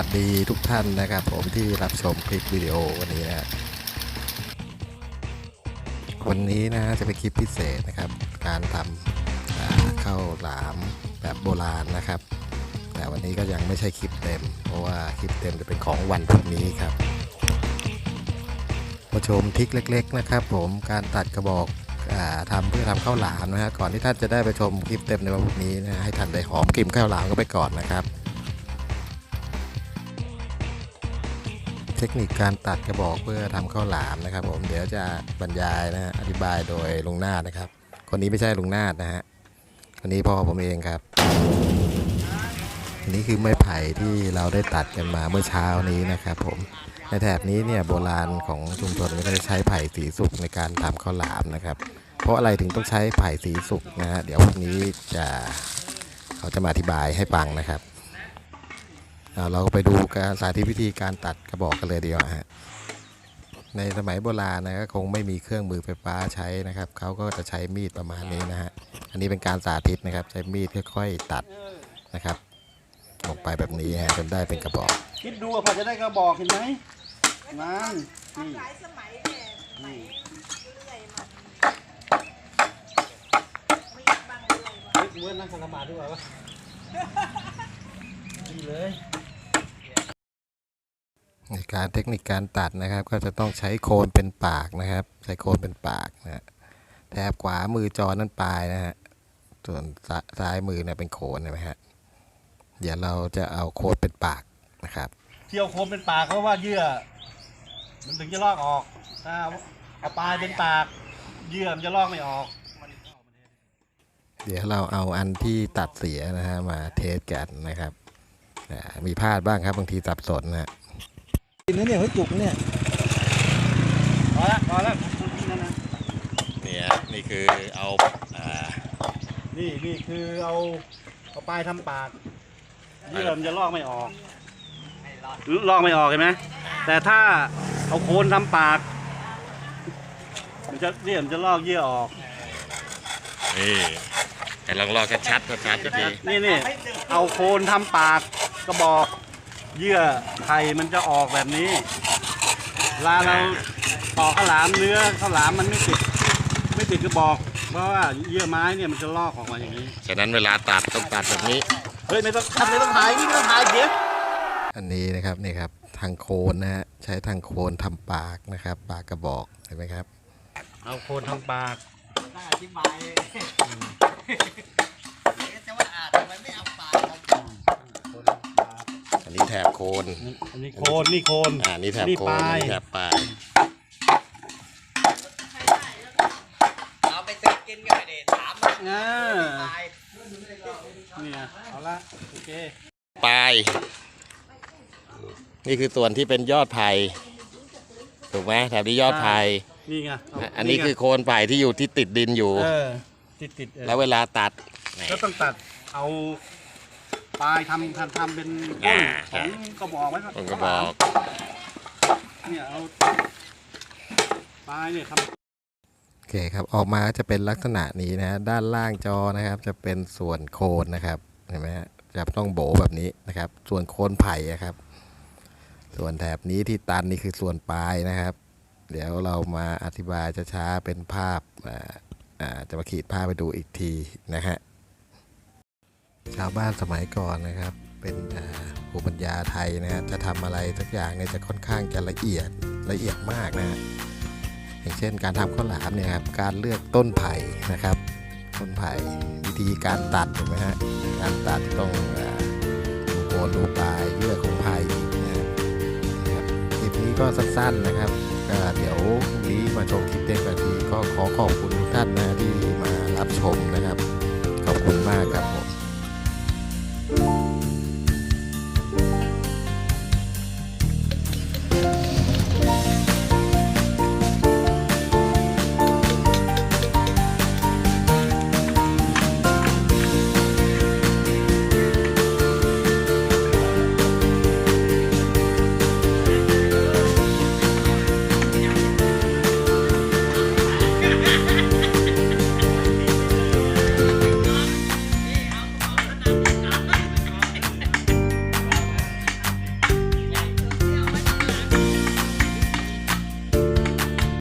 สวัสดีทุกท่านนะครับ ผมที่รับชมคลิปวิดีโอวันนี้นะวันนี้นะจะเป็นคลิปพิเศษนะครับ การทำข้าวหลามแบบโบราณนะครับ แต่วันนี้ก็ยังไม่ใช่คลิปเต็ม เพราะว่าคลิปเต็มจะเป็นของวันพรุ่งนี้ครับมาชมทิกเล็ก ๆ นะครับ ผมการตัดกระบอกอาทำเพื่อทำข้าวหลามนะฮะก่อนที่ท่านจะได้ไปชมคลิปเต็มในวันพรุ่งนี้นะให้ท่านได้หอมกลิ่นข้าวหลามก็ไปก่อนนะครับ เทคนิคการตัดกระบอกเพื่อทำข้าวหลามนะครับ ผมเดี๋ยวจะบรรยายนะฮะอธิบายโดยลุงนาดนะครับ คนนี้ไม่ใช่ลุงนาดนะฮะคนนี้พ่อผมเองครับอันนี้คือไม้ไผ่ที่เราได้ตัดกันมาเมื่อเช้านี้นะครับ ผมในแถบนี้เนี่ยโบราณของชุมชนก็จะใช้ไผ่สีสุกในการทำข้าวหลามนะครับ เพราะอะไรถึงต้องใช้ไผ่สีสุกนะฮะเดี๋ยววันนี้จะเขาจะมาอธิบายให้ฟังนะครับ เราก็ไปดูการสาธิตวิธีการตัดกระบอกกันเลยดีกว่าฮะในสมัยโบราณนะก็คงไม่มีเครื่องมือไฟฟ้าใช้นะครับเขาก็จะใช้มีดประมาณนี้นะฮะอันนี้เป็นการสาธิตนะครับ ใช้มีดค่อยๆตัดนะครับลงไปแบบนี้ฮะจนได้เป็นกระบอก คิดดูว่าพอจะได้กระบอกเห็นไหมนั่นนี่หลายสมัยเนี่ยสมัยเรื่อยมาไม่อยากบังเลยว่ะเฮ้ยเมื่อนั่งคาราบาด้วยวะนี่เลย ในการเทคนิคการตัดนะครับ ก็จะต้องใช้โคนเป็นปากนะครับ ใช้โคนเป็นปากนะฮะแถบขวามือจอนั่นปลายนะฮะส่วนซซ้ายมือเนี่ยเป็นโคนเห็นไหมฮะเดี๋ยวเราจะเอาโคนเป็นปากนะครับเที่ยวโคมเป็นปากเพราะว่าเยื่อ มันถึงจะลอกออกถ้าเอาปลายเป็นปากเยื่อมันจะลอกไม่ออก เดี๋ยวเราเอาอันที่ตัดเสียนะฮะมาเทสกันนะครับอ่ามีพลาดบ้างครับบางทีสับสนนะฮะ กินนะเนี่ยเขาจุกเนี่ยพอละพอละคุณกินแล้วนะเนี่ยนี่คือเอาอ่านี่นี่คือเอาเอาปลายทำปากเยื่อมันจะลอกไม่ออกลอกไม่ออกเห็นไหมแต่ถ้าเอาโคนทำปากมันจะเยื่อมันจะลอกเยื่อออกนี่แต่ลองลอกชัดๆชัดๆก็ดีนี่นี่เอาโคนทำปากกระบอก เยื่อไข่มันจะออกแบบนี้เวลาเราปอกข้าวหลามเนื้อข้าวหลามมันไม่ติดไม่ติดกระบอก เพราะว่าเยื่อไม้เนี่ยมันจะลอกออกมาอย่างนี้ ฉะนั้นเวลาตัดต้องตัดแบบนี้ เฮ้ยไม่ต้องทำไม่ต้องถ่ายนี่ไม่ต้องถ่ายเดี๋ยวอันนี้นะครับนี่ครับทางโคนนะฮะใช้ทางโคนทำปากนะครับ ปากกระบอกเห็นไหมครับ เอาโคนทำปาก ได้อธิบายจะ บโคนนี่อันนี้โคนนี่โคนอ่านี่แถบนี่โคปนลายอันนี้แถบปลายเอาไปซื้อกินกันไปเด็ถามมันอ่าตายเนี่ยเอาละโอเคปลาย นี่คือส่วนที่เป็นยอดไผ่ถูกไหมแถบนี้ยอดไผ่นี่ไงอันนี้คือโคนไผ่ที่อยู่ที่ติดดินอยู่ เออติดติดๆเออแล้วเวลาตัดนี่ก็ต้องตัดเอา ปลายทำทำทำเป็นก้อ่านขใช่องกระบอกไว้ผมก็บอกเนี่ยเอาปลายเนี่ยทโอเคครับออกมาก็จะเป็นลักษณะนี้นะฮะด้านล่างจอนะครับ จะเป็นส่วนโคนนะครับเห็นไหมฮะจะต้องโบแบบนี้นะครับ ส่วนโคนไผ่อะครับ ส่วนแถบนี้ที่ตันนี่คือส่วนปลายนะครับ เดี๋ยวเรามาอธิบายช้าๆเป็นภาพอ่าอ่าจะมาขีดภาพไปดูอีกทีนะฮะ ชาวบ้านสมัยก่อนนะครับ เป็นภูมิปัญญาไทยนะจะทำอะไรสักอย่างเนี่ยจะค่อนข้างจะละเอียดละเอียดมากนะฮะอย่างเช่นการทำข้าวหลามเนี่ยครับการเลือกต้นไผ่นะครับ ต้นไผ่วิธีการตัดถูกไหมฮะการตัดต้องดูโคนดูปลายเยื่อของไผ่นะฮะนะครับคลิปนี้ก็สั้นๆนะครับก็เดี๋ยวนี้มาชมคลิปเต็มนาทีก็ขอขอบคุณทุกท่านนะที่มารับชมนะครับ